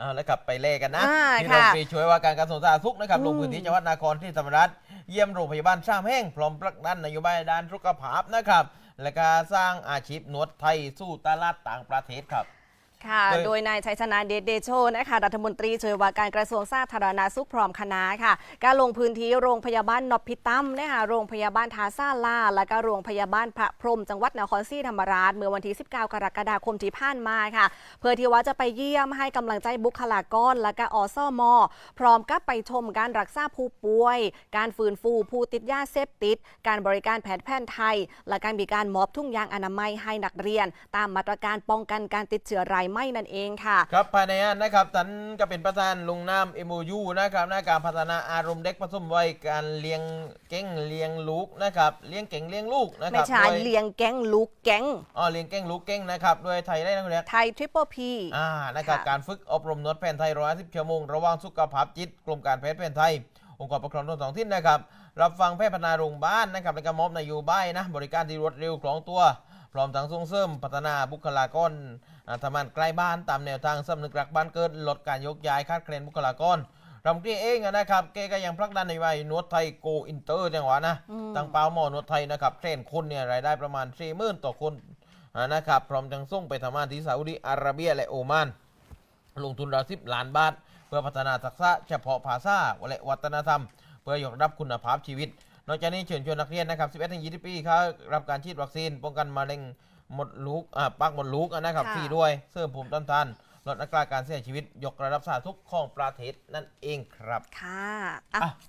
เอาแล้วกลับไปเล่กันนะอ่าที่ค่ะเราไปช่วยว่าการกระทรวงสาธารณสุขนะครับอืมลงพื้นที่จังหวัดนครที่ธรรมราชเยี่ยมโรงพยาบาลสร้างแห้งพร้อมผลักดันนโยบายด้านสุขภาพนะครับ และก็สร้างอาชีพนวดไทยสู้ตลาดต่างประเทศครับ ค่ะโดยโดยนายชัยชนะเดชเดโชนะคะรัฐมนตรีช่วยว่าการกระทรวงสาธารณสุขพร้อมคณะค่ะ การลงพื้นที่โรงพยาบาลนพิตัมนะคะโรงพยาบาลทาซาลา และก็โรงพยาบาลพระพรหมจังหวัดนครศรีธรรมราช เมื่อวันที่ 19 กรกฎาคมที่ผ่านมาค่ะ เพื่อที่ว่าจะไปเยี่ยมให้กำลังใจบุคลากร และก็อสมพร้อมกับไปชมการรักษาผู้ป่วย การฟื้นฟูผู้ติดยาเสพติด การบริการแพทย์แผนไทย และการมีการมอบทุ่งยางอนามัยให้นักเรียน ตามมาตรการป้องกันการติดเชื้อรายไหม้นั่นเองค่ะ ครับภายในงานนะครับท่านก็เป็นประธานลงนาม MOU นะครับในการพัฒนาอารมณ์เด็กผสมวัยการเลี้ยงเก่งเลี้ยงลูกนะครับเลี้ยงเก่งเลี้ยงลูกนะคไม่รับใช่โดยเลี้ยงแก๊งลูกแก๊ง อ๋อเลี้ยงเก่งลูกเก่งนะครับโดยไทยได้นะคุณเรียกไทยทริปเปิลพี อ่านะครับค่ะ การฝึกอบรมนวดแผนไทยร้อยสิบชั่วโมง ระหว่างสุขภาพจิตกรมการแพทย์แผนไทย องค์กรปกครองส่วนท้องถิ่นนะครับ รับฟังแพทย์พัฒนาโรงพยาบาลนะครับและก็มอบนโยบายนะ บริการที่รวดเร็วคล่องตัว พร้อมทั้งส่งเสริมพัฒนาบุคลากรทำงานใกล้บ้านตามแนวทางสำนึกรักบ้านเกิดลดการยกย้ายคาดเคลื่อนบุคลากรรำเกียเองนะครับเกก็ยังผลักดันในวัยนวดไทยโกอินเตอร์จังหวะนะตั้งเป้าหมอนวดไทยนะครับเทรนคนเนี่ยรายได้ประมาณ4 0,000ต่อคนนะครับพร้อมทั้งส่งไปทำงานที่ซาอุดิอาระเบียและโอมาน ลงทุนราวสิบล้านบาท เพื่อพัฒนาทักษะเฉพาะภาษาและวัฒนธรรม เพื่อยกระดับคุณภาพชีวิต นอกจากนี้เชิญชวนนักเรียนนะครับ11ถึง20ปีเขารับการฉีดวัคซีนป้องกันมะเร็งหมดลูกอ่าปากหมดลูกอะนะครับค่ะฟรีด้วยเสริมภูมิต้านทานลดอัตราการเสียชีวิต ยกระดับสาธารณสุขของประเทศนั่นเองครับ ค่ะอะอะ